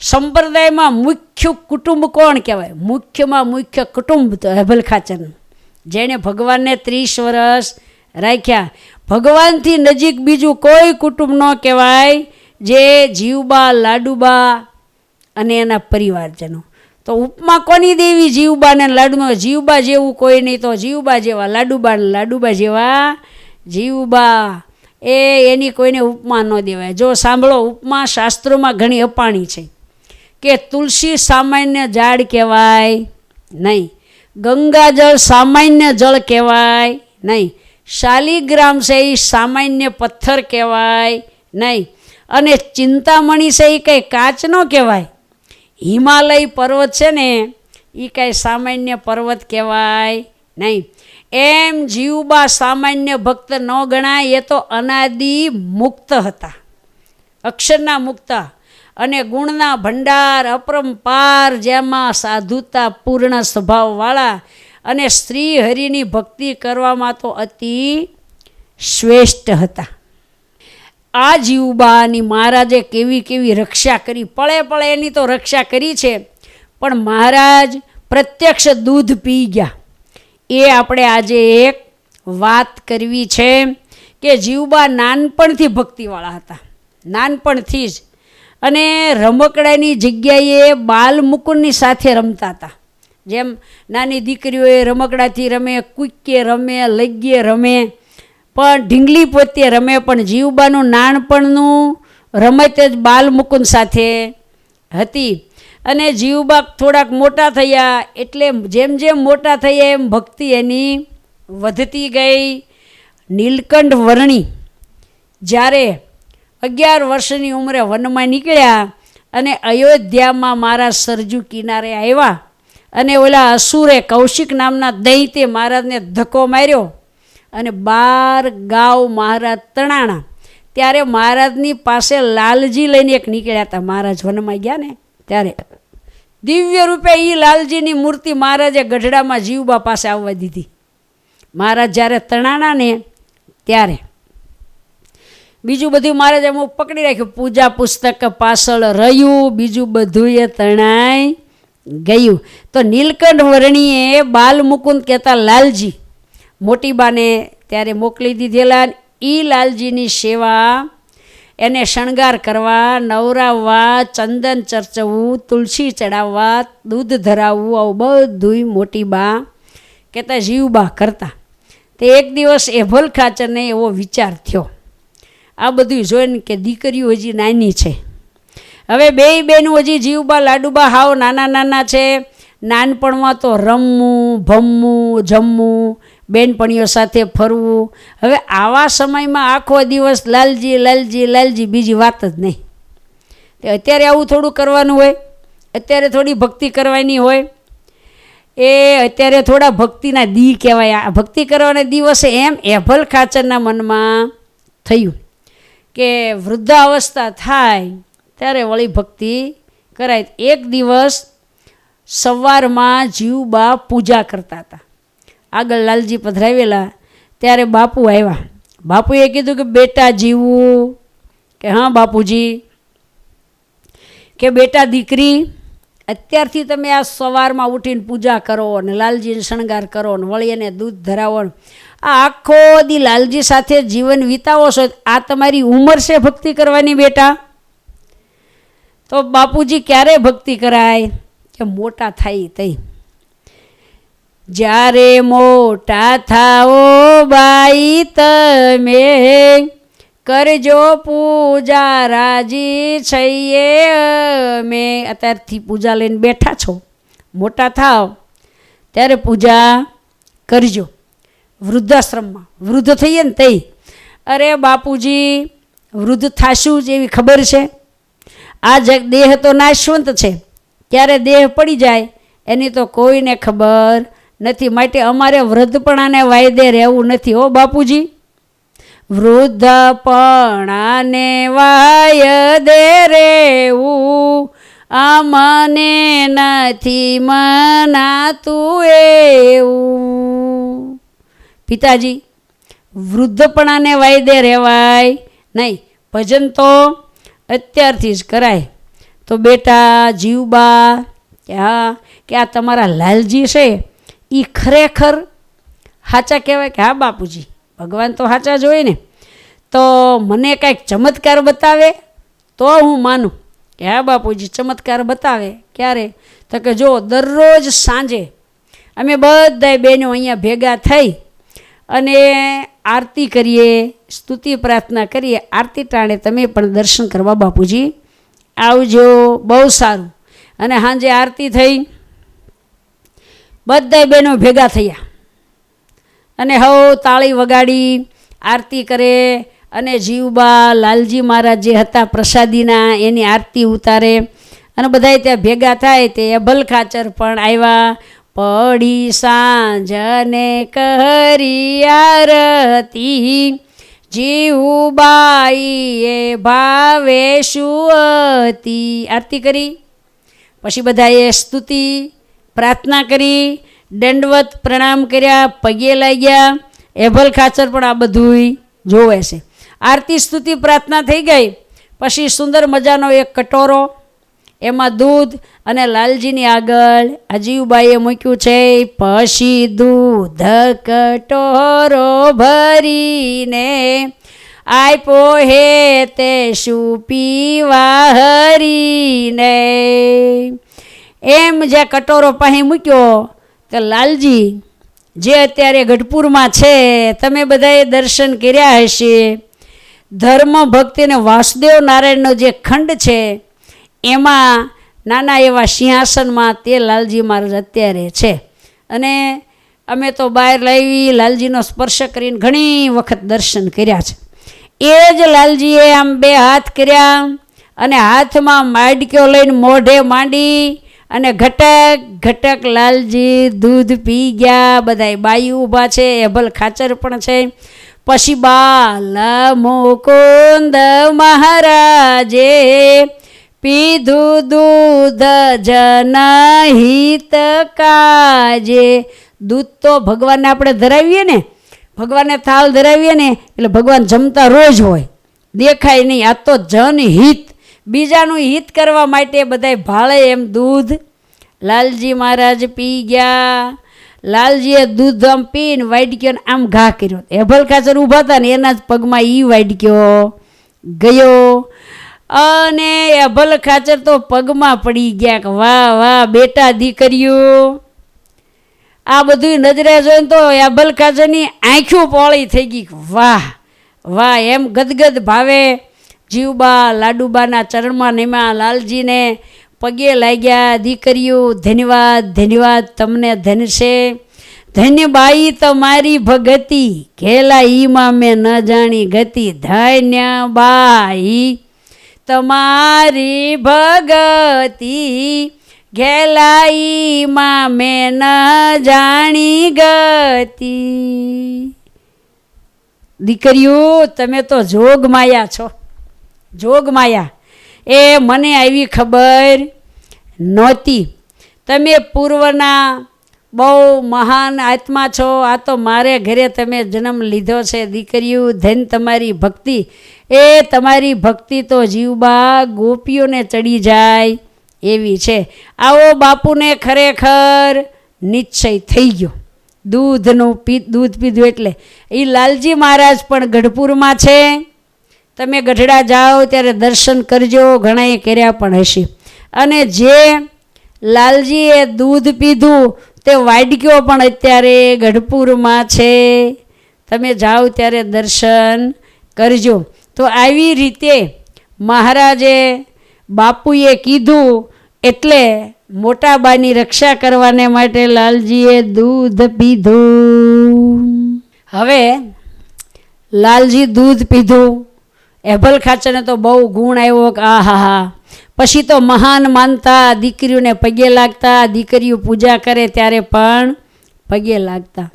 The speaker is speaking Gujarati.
સંપ્રદાયમાં મુખ્ય કુટુંબ કોણ કહેવાય? મુખ્યમાં મુખ્ય કુટુંબ તો હેબલ ખાચર. જેણે ભગવાનને ત્રીસ વર્ષ રાખ્યા. ભગવાનથી નજીક બીજું કોઈ કુટુંબ ન કહેવાય, જે જીવબા, લાડુબા અને એના પરિવારજનો. તો ઉપમા કોની દેવી જીવબા ને લાડુમાં જીવબા જેવું કોઈ નહીં, તો જીવબા જેવા લાડુબા ને લાડુબા જેવા જીવબા. એ એની કોઈને ઉપમા ન દેવાય. જો સાંભળો, ઉપમા શાસ્ત્રોમાં ઘણી અપાણી છે. કે તુલસી સામાન્ય ઝાડ કહેવાય નહીં. ગંગાજળ સામાન્ય જળ કહેવાય નહીં. શાલિગ્રામ છે એ સામાન્ય પથ્થર કહેવાય નહીં. અને ચિંતામણી છે એ કંઈ કાચનો કહેવાય. હિમાલય પર્વત છે ને, એ કાંઈ સામાન્ય પર્વત કહેવાય નહીં. એમ જીવબા સામાન્ય ભક્ત ન ગણાય, એ તો અનાદિ મુક્ત હતા. અક્ષરના મુક્ત અને ગુણના ભંડાર, અપરંપાર જેમાં સાધુતા પૂર્ણ સ્વભાવવાળા અને શ્રી હરિની ભક્તિ કરવામાં તો અતિ શ્રેષ્ઠ હતા. આ જીવબાની મહારાજે કેવી કેવી રક્ષા કરી, પળે પળે એની તો રક્ષા કરી છે, પણ મહારાજ પ્રત્યક્ષ દૂધ પી ગયા. એ આપણે આજે એક વાત કરવી છે કે જીવબા નાનપણથી ભક્તિવાળા હતા. નાનપણથી જ અને રમકડાની જગ્યાએ બાલમુકુંદની સાથે રમતા હતા. જેમ નાની દીકરીઓએ રમકડાથી રમે કૂકે રમે લગ્યે રમે, પણ ઢીંગલી પોતે રમે, પણ જીવબાનું નાનપણનું રમત જ બાલમુકુંદ સાથે હતી. અને જીવબા થોડાક મોટા થયા, એટલે જેમ જેમ મોટા થયા એમ ભક્તિ એની વધતી ગઈ. નીલકંઠ વર્ણી જ્યારે અગિયાર વર્ષની ઉંમરે વનમાં નીકળ્યા અને અયોધ્યામાં મારા સરજુ કિનારે આવ્યા અને ઓલા અસુરે કૌશિક નામના દૈત્ય મહારાજને ધક્કો માર્યો અને બાર ગાવ મહારાજ તણાણા. ત્યારે મહારાજની પાસે લાલજી લઈને એક નીકળ્યા હતા. મહારાજ વનમાં ગયા ને ત્યારે દિવ્ય રૂપે એ લાલજીની મૂર્તિ મહારાજે ગઢડામાં જીવબા પાસે આવવા દીધી. મહારાજ જ્યારે તણાણા ને ત્યારે બીજું બધું મારે જ હું પકડી રાખ્યું, પૂજા પુસ્તક પાછળ રહ્યું, બીજું બધું એ તણાઈ ગયું. તો નીલકંઠ વર્ણીએ બાલ મુકુંદ કહેતા, લાલજી. મોટી બાને ત્યારે મોકલી દીધેલા એ લાલજીની સેવા એને શણગાર કરવા, નવરાવવા, ચંદન ચર્ચવું, તુલસી ચડાવવા, દૂધ ધરાવવું, આવું બધુંય મોટી બા કહેતા, જીવબા કરતા. તે એક દિવસ એભલ ખાચરને એવો વિચાર થયો. આ બધું જોઈને કે દીકરીઓ હજી નાની છે. હવે બેય બેનું હજી જીવબા લાડુબા હાવ નાના નાના છે. નાનપણમાં તો રમવું, ભમવું, જમવું, બેનપણીઓ સાથે ફરવું. હવે આવા સમયમાં આખો દિવસ લાલજી લાલજી લાલજી બીજી વાત જ નહીં. તે અત્યારે આવું થોડું કરવાનું હોય, અત્યારે થોડી ભક્તિ કરવાની હોય. એ અત્યારે થોડા ભક્તિના દી કહેવાય. આ ભક્તિ કરવાના દિવસે એમ એભલ ખાચરના મનમાં થયું. કે વૃદ્ધાવસ્થા થાય, ત્યારે વળી ભક્તિ કરાય. એક દિવસ સવારમાં જીવ બા પૂજા કરતા હતા. આગળ લાલજી પધરાવેલા, ત્યારે બાપુ આવ્યા. બાપુએ કીધું કે, બેટા જીવવું કે, હા બાપુજી. કે, બેટા દીકરી અત્યારથી તમે આ સવારમાં ઉઠીને પૂજા કરો ને લાલજીને શણગાર કરો ને વળી એને દૂધ ધરાવો. આ આખો દી લાલજી સાથે જીવન વિતાવો છો. આ તમારી ઉંમર છે ભક્તિ કરવાની બેટા? તો બાપુજી ક્યારે ભક્તિ કરાય? કે મોટા થાય તઈ. જ્યારે મોટા થાઓ બાઈ તમે કરજો પૂજા, રાજી છઈએ અમે. અત્યારથી પૂજા લઈને બેઠા છો. મોટા થાવ. ત્યારે પૂજા કરજો. વૃદ્ધાશ્રમમાં. વૃદ્ધ થઈએ ને તઈ. અરે બાપુજી, વૃદ્ધ થાશું જ એવી ખબર છે. આ જગ, દેહ તો નાશવંત છે. ક્યારે દેહ પડી જાય, એની તો કોઈને ખબર નથી. માટે અમારે વૃદ્ધપણાને વાયદે રહેવું નથી. હો બાપુજી. વૃદ્ધપણાને વાયદે આ અમને નથી મનાતું એવું. પિતાજી, વૃદ્ધપણાને વાયદે રહેવાય નહીં. ભજન તો અત્યારથી જ કરાય. તો બેટા, જીવબા હા, કે આ તમારા લાલજી છે એ ખરેખર સાચા કહેવાય કે હા બાપુજી? ભગવાન તો સાચા જ હોય ને. તો મને કાંઈક ચમત્કાર બતાવે, તો હું માનું કે હા બાપુજી, ચમત્કાર બતાવે. ક્યારે? તો કે જો દરરોજ સાંજે અમે બધાય બહેનો અહીંયા ભેગા થઈ અને આરતી કરીએ, સ્તુતિ પ્રાર્થના કરીએ, આરતી ટાણે તમે પણ દર્શન કરવા બાપુજી, આવજો, બહુ સારું. અને સાંજે આરતી થઈ, બધાય બહેનો ભેગા થયા. અને હવ તાળી વગાડી, આરતી કરે અને જીવબા લાલજી મહારાજ જે હતા પ્રસાદીના એની આરતી ઉતારે. અને બધાય ત્યાં ભેગા થાય તે અભલ ખાચર પણ આવ્યા પડી સાંજને કહરી આરતી, જીવબાઈએ ભાવે સુઅતી આરતી કરી. પછી બધાએ સ્તુતિ, પ્રાર્થના કરી. દંડવત પ્રણામ કર્યા, પગે લાગ્યા. એભલ ખાચર પણ આ બધુંય જોવે છે. આરતી સ્તુતિ પ્રાર્થના થઈ ગઈ. પછી સુંદર મજાનો એક કટોરો, એમાં દૂધ અને લાલજીની આગળ અજીવબાઈએ મૂક્યું છે. પછી દૂધ કટોરો ભરીને આય હે તે શું પીવા હરીને. એમ જે કટોરો પાસે મૂક્યો તો લાલજી, જે અત્યારે ગઢપુરમાં છે, તમે બધાએ દર્શન કર્યા હશે. ધર્મ ભક્તિ અને વાસુદેવ નારાયણનો જે ખંડ છે, એમાં નાના એવા સિંહાસનમાં તે લાલજી મહારાજ અત્યારે છે. અને અમે તો બહાર લાવી, લાલજીનો સ્પર્શ કરીને ઘણી વખત દર્શન કર્યા છે. એ જ લાલજીએ આમ બે હાથ કર્યા અને હાથમાં માડક્યો લઈને મોઢે માંડી અને ઘટક ઘટક લાલજી, દૂધ પી ગયા, બધાય બાઈ ઊભા છે એભલ ખાચર પણ છે. પછી બાલ મુકુંદ મહારાજે પીધું દૂધ જનહિત કાજે. દૂધ તો ભગવાનને આપણે ધરાવીએ ને, ભગવાનને થાળ ધરાવીએ ને, એટલે ભગવાન જમતા રોજ હોય. દેખાય નહીં, આ તો જનહિત બીજાનું હિત કરવા માટે બધાય ભાળે એમ દૂધ. લાલજી મહારાજ પી ગયા. લાલજીએ દૂધ આમ પીને વાડક્યો ને આમ ઘા કર્યો. એભલ ખાચર ઊભા હતા ને એના જ પગમાં ઈ વાડક્યો ગયો. અને એભલ ખાચર તો પગમાં પડી ગયા કે વાહ વાહ, બેટા દીકરીઓ. આ બધું નજરે જોઈને તો એભલ ખાચરની આંખો પોળી થઈ ગઈ વાહ વાહ, એમ ગદગદ ભાવે જીવબા લાડુબાના ચરણમાં નિમા લાલજીને પગે લાગ્યા, દીકરીઓ, ધન્યવાદ ધન્યવાદ તમને ધનશે. ધન્ય બાઈ તમારી ભગતિ ઘેલા ઈમાં મેં ન જાણી ગતિ. ધન્ય બાઈ તમારી ભગતિ ઘેલા ઈમાં મેં ન જાણી ગતિ. દીકરીઓ, તમે તો જોગ માયા છો. જોગ માયા. એ મને આવી ખબર નહોતી. તમે પૂર્વના બહુ મહાન આત્મા છો. આ તો મારે ઘરે તમે જન્મ લીધો છે. દીકરીઓ, ધન તમારી ભક્તિ. એ તમારી ભક્તિ તો જીવબા ગોપીઓને ચડી જાય એવી છે. આવો બાપુને ખરેખર નિશ્ચય થઈ ગયો. દૂધનું પી, દૂધ પીધું એટલે. એ લાલજી મહારાજ પણ ગઢપુરમાં છે. તમે ગઢડા જાઓ ત્યારે દર્શન કરજો, ઘણાએ કર્યા પણ હશે. અને જે લાલજીએ દૂધ પીધું, તે વાડક્યો પણ અત્યારે ગઢપુરમાં છે. તમે જાઓ ત્યારે દર્શન કરજો. તો આવી રીતે મહારાજે બાપુએ કીધું, એટલે મોટાબાની રક્ષા કરવાને માટે લાલજીએ દૂધ પીધું. હવે લાલજી દૂધ પીધું. એભલ ખાચરને તો બહુ ગુણ આવ્યો કે આ હા હા. પછી તો મહાન માનતા દીકરીઓને પગે લાગતા, દીકરીઓ પૂજા કરે ત્યારે પણ પગે લાગતા.